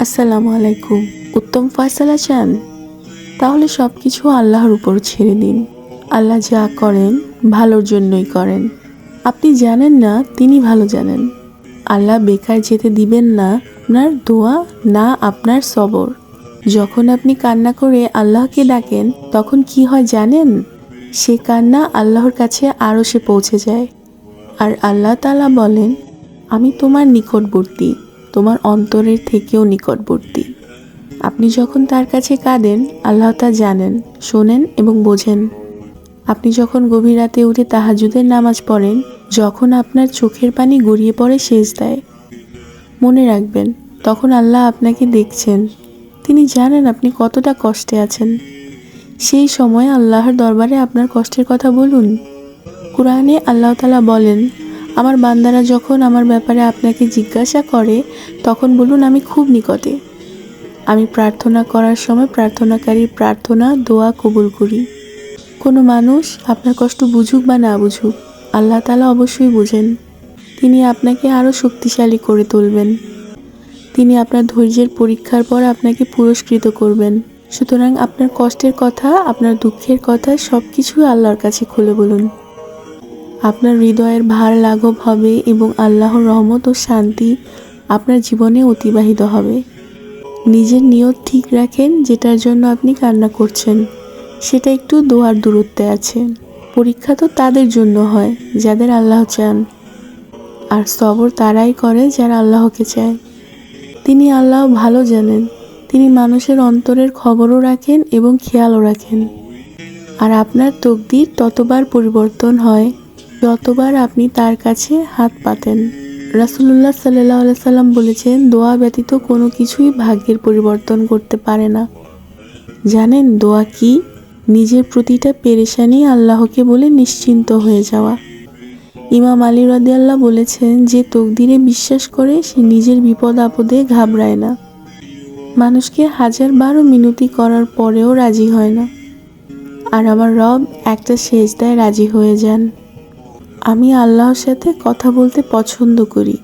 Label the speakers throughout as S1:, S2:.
S1: আসসালামু আলাইকুম, উত্তম ফয়সালা চান? তাহলে সব কিছু আল্লাহর উপর ছেড়ে দিন। আল্লাহ যা করেন, ভালোর জন্যই করেন। আপনি জানেন না, তিনি ভালো জানেন। আল্লাহ বেকার যেতে দিবেন না, আপনার দোয়া না আপনার সবর। যখন আপনি কান্না করে আল্লাহকে ডাকেন, তখন কি হয় জানেন? সে কান্না আল্লাহর কাছে আরও সে পৌঁছে যায়। আর আল্লাহ তালা বলেন, আমি তোমার নিকটবর্তী। তোমার অন্তরের থেকেও নিকটবর্তী। আপনি যখন তার কাছে কাঁদেন, আল্লাহ তা জানেন, শোনেন এবং বোঝেন। আপনি যখন গভীর রাতে উঠে তাহাজুদের নামাজ পড়েন, যখন আপনার চোখের পানি গড়িয়ে পড়ে শেষ দেয় মনে রাখবেন, তখন আল্লাহ আপনাকে দেখছেন। তিনি জানেন আপনি কতটা কষ্টে আছেন। সেই সময় আল্লাহর দরবারে আপনার কষ্টের কথা বলুন। কোরআনে আল্লাহ তালা বলেন আমার বান্দারা যখন আমার ব্যাপারে আপনাকে জিজ্ঞাসা করে, তখন বলুন আমি খুব নিকটে। আমি প্রার্থনা করার সময় প্রার্থনাকারীর প্রার্থনা, দোয়া কবুল করি। কোনো মানুষ আপনার কষ্ট বুঝুক বা না বুঝুক, আল্লাহ তালা অবশ্যই বুঝেন। তিনি আপনাকে আরও শক্তিশালী করে তুলবেন। তিনি আপনার ধৈর্যের পরীক্ষার পর আপনাকে পুরস্কৃত করবেন। সুতরাং আপনার কষ্টের কথা, আপনার দুঃখের কথা সব কিছুই আল্লাহর কাছে খুলে বলুন। আপনার হৃদয়ের ভার লাঘব হবে এবং আল্লাহর রহমত ও শান্তি আপনার জীবনে অতিবাহিত হবে। নিজের নিয়ত ঠিক রাখেন, যেটার জন্য আপনি কান্না করছেন। সেটা একটু দোয়ার দূরত্বে আছে। পরীক্ষা তো তাদের জন্য হয়, যাদের আল্লাহ চান। আর সবর তারাই করে যারা আল্লাহকে চায়। তিনি আল্লাহ ভালো জানেন। তিনি মানুষের অন্তরের খবরও রাখেন এবং খেয়ালও রাখেন। আর আপনার তকদির ততবার পরিবর্তন হয় যতবার আপনি তার কাছে হাত পাতেন। রাসুলুল্লাহ সাল্লাহ সাল্লাম বলেছেন, দোয়া ব্যতীত কোনো কিছুই ভাগ্যের পরিবর্তন করতে পারে না। জানেন, দোয়া কি? নিজের প্রতিটা পেরেশানি আল্লাহকে বলে নিশ্চিন্ত হয়ে যাওয়া। ইমাম আলী রাদিয়াল্লাহ বলেছেন, যে তকদিরে বিশ্বাস করে, সে নিজের বিপদ আপদে ঘাবড়ায় না। মানুষকে হাজার বারো মিনতি করার পরেও রাজি হয় না। আর আমার রব একটা সেজদায় রাজি হয়ে যান। আমি আল্লাহর সাথে কথা বলতে পছন্দ করি।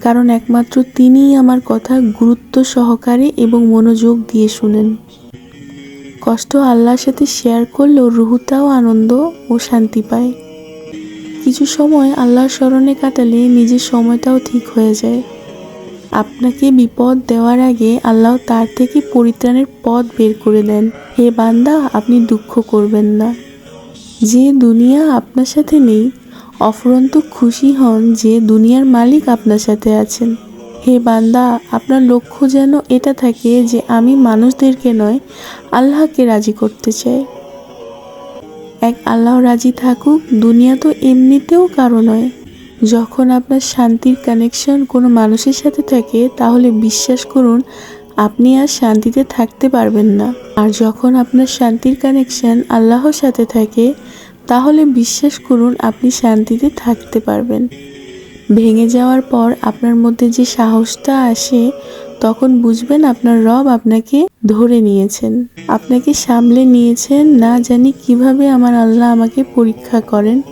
S1: কারণ একমাত্র তিনিই আমার কথা গুরুত্ব সহকারে এবং মনোযোগ দিয়ে শুনেন। কষ্ট আল্লাহর সাথে শেয়ার করলেও রুহুটাও আনন্দ ও শান্তি পায়। কিছু সময় আল্লাহর স্মরণে কাটালে নিজের সময়টাও ঠিক হয়ে যায়। আপনাকে বিপদ দেওয়ার আগে আল্লাহ তার থেকে পরিত্রাণের পথ বের করে দেন। হে বান্দা, আপনি দুঃখ করবেন না। যে দুনিয়া আপনার সাথে নেই অফরন্ত খুশি হন যে দুনিয়ার মালিক আপনার সাথে আছেন। হে বান্দা, আপনার লক্ষ্য যেন এটা থাকে যে আমি মানুষদেরকে নয়, আল্লাহকে রাজি করতে চাই। এক আল্লাহ রাজি থাকুক, দুনিয়া তো এমনিতেও কারও নয়। যখন আপনার শান্তির কানেকশন কোনো মানুষের সাথে থাকে, তাহলে বিশ্বাস করুন, আপনি আর শান্তিতে থাকতে পারবেন না। আর যখন আপনার শান্তির কানেকশন আল্লাহর সাথে থাকে তাহলে বিশ্বাস করুন, আপনি শান্তিতে থাকতে পারবেন। ভেঙে যাওয়ার পর আপনার মধ্যে যে সাহসটা আসে, তখন বুঝবেন আপনার রব আপনাকে ধরে নিয়েছেন। আপনাকে সামলে নিয়েছেন, না জানি কীভাবে আমার আল্লাহ আমাকে পরীক্ষা করেন।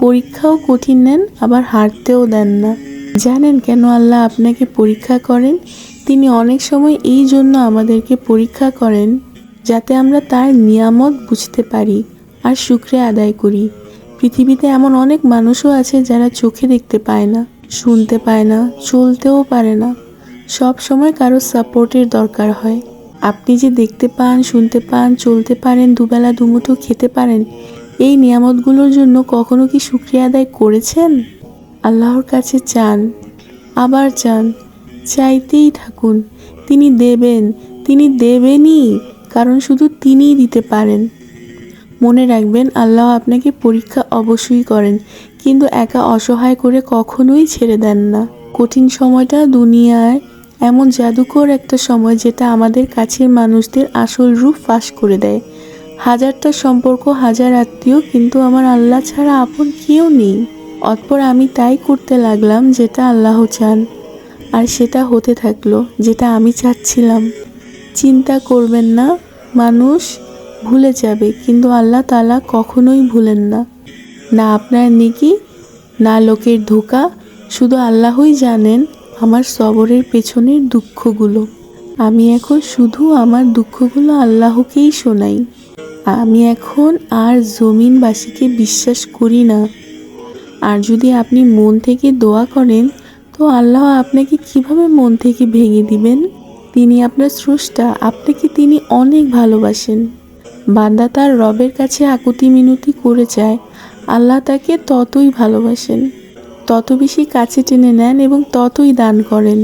S1: পরীক্ষাও কঠিন নেন, আবার হারতেও দেন না। জানেন কেন আল্লাহ আপনাকে পরীক্ষা করেন? তিনি অনেক সময় এই জন্য আমাদেরকে পরীক্ষা করেন, যাতে আমরা তার নিয়ামত বুঝতে পারি। আর শুক্রে আদায় করি। পৃথিবীতে এমন অনেক মানুষও আছে যারা চোখে দেখতে পায় না, শুনতে পায় না, চলতেও পারে না। সব সময় কারও সাপোর্টের দরকার হয়। আপনি যে দেখতে পান, শুনতে পান, চলতে পারেন, দুবেলা দুমুঠো খেতে পারেন, এই নিয়ামতগুলোর জন্য কখনো কি শুক্রিয়া আদায় করেছেন? আল্লাহর কাছে চান, আবার চান। চাইতেই থাকুন, তিনি দেবেন, তিনি দেবেনই, কারণ শুধু তিনিই দিতে পারেন। মনে রাখবেন, আল্লাহ আপনাকে পরীক্ষা অবশ্যই করেন, কিন্তু একা অসহায় করে কখনোই ছেড়ে দেন না। কঠিন সময়টা দুনিয়ায় এমন জাদুকর একটা সময় যেটা আমাদের কাছের মানুষদের আসল রূপ ফাঁস করে দেয়। হাজারটা সম্পর্ক, হাজার আত্মীয়, কিন্তু আমার আল্লাহ ছাড়া আপন কেউ নেই। অতপর আমি তাই করতে লাগলাম যেটা আল্লাহ চান, আর সেটা হতে থাকল, যেটা আমি চাচ্ছিলাম। চিন্তা করবেন না, মানুষ ভুলে যাবে, কিন্তু আল্লাহ তালা কখনোই ভুলেন না। না আপনার নিকি, না লোকের ধোকা, শুধু আল্লাহই জানেন আমার সবরের পেছনের দুঃখগুলো। আমি এখন শুধু আমার দুঃখগুলো আল্লাহকেই শোনাই। আমি এখন আর জমিনবাসীকে বিশ্বাস করি না। আর যদি আপনি মন থেকে দোয়া করেন, তো আল্লাহ আপনাকে কীভাবে মন থেকে ভেঙে দিবেন? তিনি আপনার স্রষ্টা, আপনাকে তিনি অনেক ভালোবাসেন। বান্দা তার রবের কাছে আকুতি মিনতি করে যায়। আল্লাহ তাকে ততই ভালোবাসেন, তত বেশি কাছে টেনে নেন এবং ততই দান করেন।